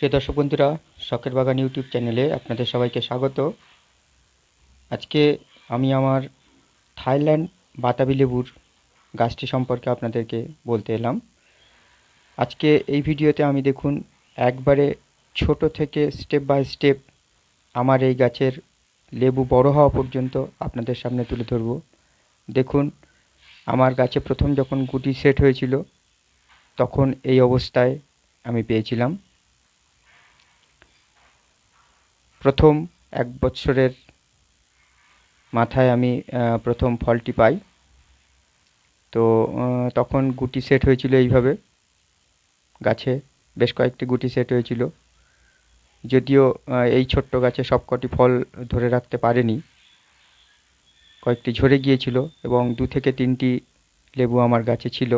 প্রিয় দর্শক বন্ধুরা, শখের বাগান ইউটিউব চ্যানেলে আপনাদের সবাইকে স্বাগত। আজকে আমি আমার থাইল্যান্ড বাতাবি লেবুর গাছটি সম্পর্কে আপনাদেরকে বলতে এলাম। আজকে এই ভিডিওতে আমি দেখুন, একবারে ছোট থেকে স্টেপ বাই স্টেপ আমার এই গাছের লেবু বড় হওয়া পর্যন্ত আপনাদের সামনে তুলে ধরব। দেখুন, আমার গাছে প্রথম যখন গুটি সেট হয়েছিল, তখন এই অবস্থায় আমি পেয়েছিলাম। প্রথম এক বৎসরের মাথায় আমি প্রথম ফলটি পাই। তো তখন গুটি সেট হয়েছিল এইভাবে। গাছে বেশ কয়েকটি গুটি সেট হয়েছিল। যদিও এই ছোট্ট গাছে সবকটি ফল ধরে রাখতে পারেনি। কয়েকটি ঝরে গিয়েছিল এবং দু থেকে তিনটি লেবু আমার গাছে ছিল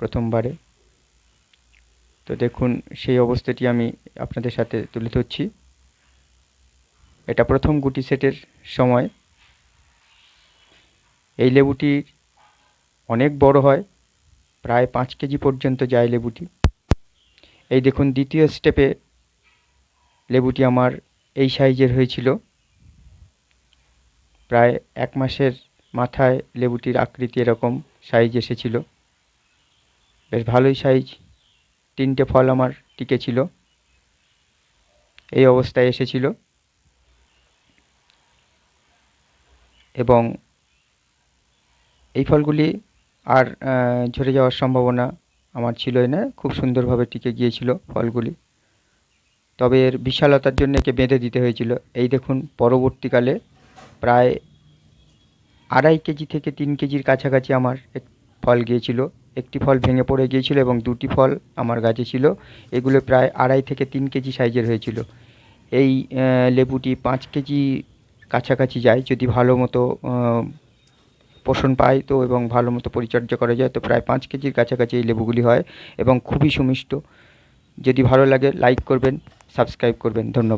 প্রথমবারে। তো দেখুন, সেই অবস্থাটি আমি আপনাদের সাথে তুলে ধরছি। এটা প্রথম গুটি সেটের সময়। এই লেবুটি অনেক বড় হয়, প্রায় পাঁচ কেজি পর্যন্ত যায় লেবুটি। এই দেখুন, দ্বিতীয় স্টেপে লেবুটি আমার এই সাইজের হয়েছিল। প্রায় এক মাসের মাথায় লেবুটির আকৃতি এরকম সাইজ এসেছিল। বেশ ভালোই সাইজ, তিনটে ফল আমার টিকেছিল। এই অবস্থায় এসেছিল। এবং এই ফলগুলি আর ঝরে যাওয়ার সম্ভাবনা আমার ছিলই না খুব সুন্দরভাবে টিকে গিয়েছিল ফলগুলি। তবে এর বিশালতার জন্য একে বেঁধে দিতে হয়েছিল। এই দেখুন, পরবর্তীকালে প্রায় আড়াই কেজি থেকে তিন কেজির কাছাকাছি আমার এক ফল গিয়েছিল। একটি ফল ভেঙে পড়ে গিয়েছিল এবং দুটি ফল আমার গাছে ছিল। এগুলো প্রায় আড়াই থেকে তিন কেজি সাইজের হয়েছিল। এই লেবুটি পাঁচ কেজি কাছাকাছি যায়, যদি ভালো মতো পোষণ পায় তো এবং ভালো মতো পরিচর্যা করা যায়, তো প্রায় পাঁচ কেজির কাছাকাছি এই লেবুগুলি হয় এবং খুবই সুমিষ্ট। যদি ভালো লাগে লাইক করবেন সাবস্ক্রাইব করবেন। ধন্যবাদ।